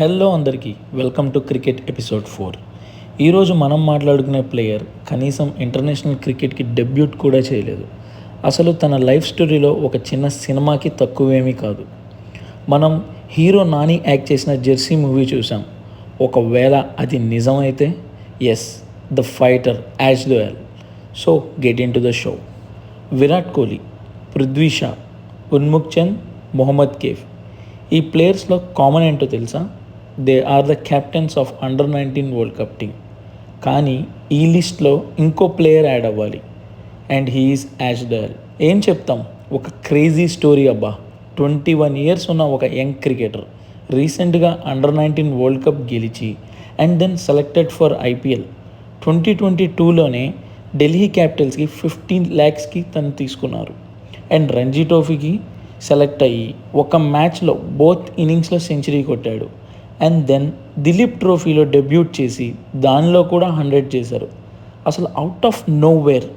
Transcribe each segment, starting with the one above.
Hello అందరికీ welcome to cricket episode four. ఈరోజు మనం మాట్లాడుకునే ప్లేయర్ కనీసం ఇంటర్నేషనల్ క్రికెట్కి డెబ్యూట్ కూడా చేయలేదు. అసలు తన లైఫ్ స్టోరీలో ఒక చిన్న సినిమాకి తక్కువేమీ కాదు. మనం హీరో నాని యాక్ట్ చేసిన జెర్సీ మూవీ చూసాం ఒకవేళ అది నిజమైతే is the fighter Yash Dhull so get into the show Virat Kohli Prithvi Shaw Unmukt Chand Mohammad Kaif. ఈ ప్లేయర్స్లో కామన్ ఏంటో తెలుసా? They are the captains of under nineteen world cup team. కానీ ఈ లిస్ట్లో ఇంకో ప్లేయర్ యాడ్ అవ్వాలి. And he's Yash Dhull ఏం చెప్తాం? ఒక క్రేజీ స్టోరీ అబ్బా. ట్వంటీ వన్ ఇయర్స్ ఉన్న ఒక యంగ్ క్రికెటర్ రీసెంట్గా అండర్ నైన్టీన్ వరల్డ్ కప్ గెలిచి and then selected for IPL twenty twenty టూలోనే Delhi క్యాపిటల్స్కి ఫిఫ్టీన్ ల్యాక్స్కి తను తీసుకున్నారు. అండ్ రంజీ ట్రోఫీకి సెలెక్ట్ అయ్యి ఒక మ్యాచ్లో బోత్ ఇన్నింగ్స్లో సెంచరీ కొట్టాడు. అండ్ దెన్ దిలీప్ ట్రోఫీలో డెబ్యూట్ చేసి దానిలో కూడా హండ్రెడ్ చేశారు. అసలు out of nowhere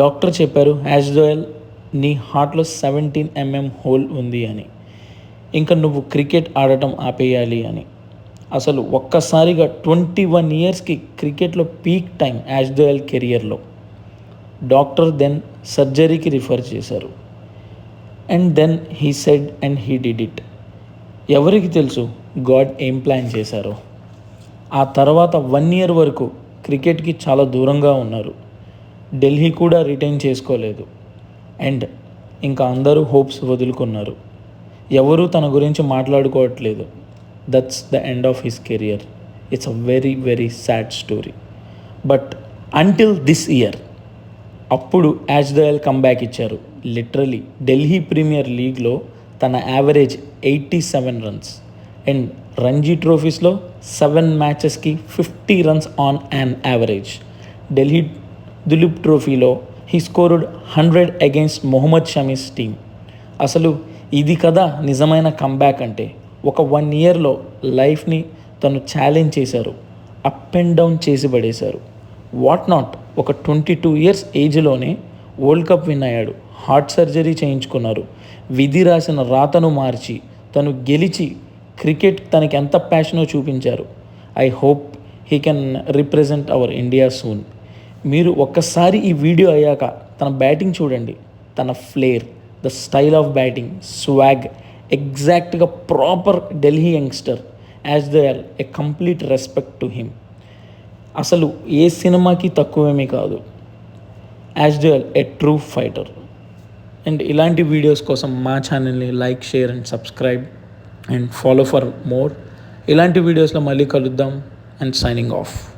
doctor చెప్పారు యాజ్ డోయల్ నీ హార్ట్లో సెవెంటీన్ ఎంఎం హోల్ ఉంది అని. ఇంకా నువ్వు క్రికెట్ ఆడటం ఆపేయాలి అని. అసలు ఒక్కసారిగా ట్వంటీ వన్ ఇయర్స్కి క్రికెట్లో పీక్ టైం యాజ్ డోయల్ కెరియర్లో డాక్టర్ దెన్ సర్జరీకి రిఫర్ చేశారు. And then he said and he did it ఎవరికి తెలుసు గాడ్ ఏం ప్లాన్ చేశారో? ఆ తర్వాత వన్ ఇయర్ వరకు క్రికెట్కి చాలా దూరంగా ఉన్నారు. ఢిల్లీ కూడా రిటైన్ చేసుకోలేదు. అండ్ ఇంకా అందరూ హోప్స్ వదులుకున్నారు. ఎవరూ తన గురించి మాట్లాడుకోవట్లేదు. That's the end of his career it's a very very sad story but until this year అప్పుడు యాజ్ దయల్ కమ్బ్యాక్ ఇచ్చారు లిటరలీ ఢిల్లీ ప్రీమియర్ లీగ్లో తన average eighty seven runs. And Ranji ట్రోఫీస్లో seven మ్యాచెస్కి fifty runs on an average. Delhi Duleep ట్రోఫీలో he scored hundred against Mohammad Shami's team. అసలు ఇది కదా నిజమైన comeback అంటే. ఒక వన్ ఇయర్లో లైఫ్ని తను ఛాలెంజ్ చేశారు. అప్ అండ్ డౌన్ చేసి పడేశారు. What not? ఒక ట్వంటీ టూ ఇయర్స్ ఏజ్లోనే వరల్డ్ కప్ విన్ అయ్యాడు. హార్ట్ సర్జరీ చేయించుకున్నారు. విధి రాసిన రాతను మార్చి తను గెలిచి క్రికెట్ తనకి ఎంత ప్యాషనో చూపించారు. I hope he can represent our India soon మీరు ఒక్కసారి ఈ వీడియో అయ్యాక తన బ్యాటింగ్ చూడండి. తన flair the style of batting swag ఎగ్జాక్ట్గా proper Delhi youngster as they are a complete respect to him అసలు ఏ సినిమాకి తక్కువేమీ కాదు. As they a true fighter and ఇలాంటి వీడియోస్ కోసం మా ఛానల్ని like share and subscribe and follow for more. ఇలాంటి వీడియోస్లో మళ్ళీ కలుద్దాం అండ్ సైనింగ్ ఆఫ్